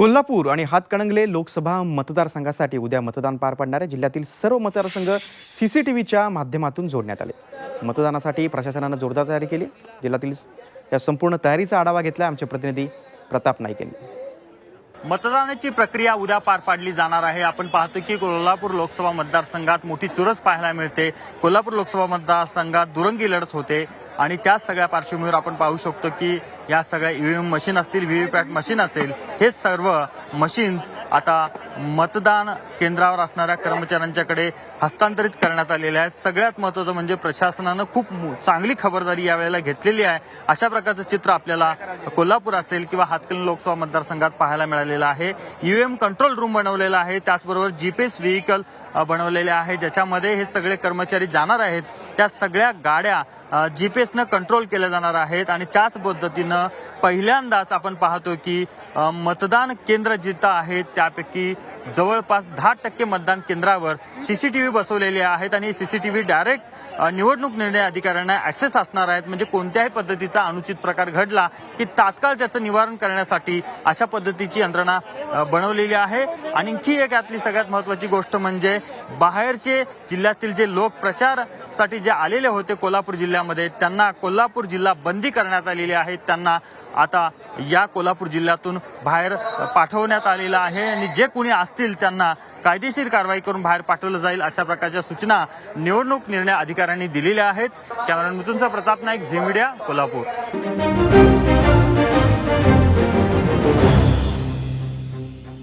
कोल्हापूर आणि हातकणंगले लोकसभा मतदारसंघासाठी उद्या मतदान पार पडणाऱ्या जिल्ह्यातील सर्व मतदारसंघ सी सी टी व्हीच्या माध्यमातून जोडण्यात आले. मतदानासाठी प्रशासनानं जोरदार तयारी केली. जिल्ह्यातील या संपूर्ण तयारीचा आढावा घेतला आमचे प्रतिनिधी प्रताप नाईक यांनी. मतदानाची प्रक्रिया उद्या पार पाडली जाणार आहे. आपण पाहतो की कोल्हापूर लोकसभा मतदारसंघात मोठी चुरस पाहायला मिळते. कोल्हापूर लोकसभा मतदारसंघात दुरंगी लढत होते. आणि त्या सगळ्या पार्श्वभूमीवर आपण पाहू शकतो की या सगळ्या ईव्हीएम मशीन असतील व्हीव्हीपॅट मशीन असेल हे सर्व मशीन्स आता मतदान केंद्रावर असणाऱ्या कर्मचाऱ्यांच्याकडे हस्तांतरित करण्यात आलेले आहेत. सगळ्यात महत्वाचं म्हणजे प्रशासनानं खूप चांगली खबरदारी यावेळेला घेतलेली आहे. अशा प्रकारचं चित्र आपल्याला कोल्हापूर असेल किंवा हातकली लोकसभा मतदारसंघात पाहायला मिळालेलं आहे. ईव्हीएम कंट्रोल रूम बनवलेला आहे. त्याचबरोबर जीपीएस व्हेकल बनवलेले आहे ज्याच्यामध्ये हे सगळे कर्मचारी जाणार आहेत. त्या सगळ्या गाड्या प्रश्न कंट्रोल केल्या जाणार आहेत आणि त्याच पद्धतीनं पहिल्यांदाच आपण पाहतो की मतदान केंद्र जिथं आहेत त्यापैकी जवळपास दहा टक्के मतदान केंद्रावर सीसीटीव्ही बसवलेले आहेत आणि सीसीटीव्ही डायरेक्ट निवडणूक निर्णय अधिकाऱ्यांना ऍक्सेस असणार आहेत. म्हणजे कोणत्याही पद्धतीचा अनुचित प्रकार घडला की तात्काळ त्याचं निवारण करण्यासाठी अशा पद्धतीची यंत्रणा बनवलेली आहे. आणखी एक यातली सगळ्यात महत्वाची गोष्ट म्हणजे बाहेरचे जिल्ह्यातील जे लोक प्रचारासाठी जे आलेले होते कोल्हापूर जिल्ह्यामध्ये त्यांना कोल्हापूर जिल्हा बंदी करण्यात आलेली आहे. त्यांना आता या कोल्हापूर जिल्ह्यातून बाहेर पाठवण्यात आलेलं आहे. आणि जे कुणी असतील त्यांना कायदेशीर कारवाई करून बाहेर पाठवलं जाईल अशा प्रकारच्या सूचना निवडणूक निर्णय अधिकाऱ्यांनी दिलेल्या आहेत. कॅमेरा मिथुनचा प्रताप नाईक झी मीडिया कोल्हापूर.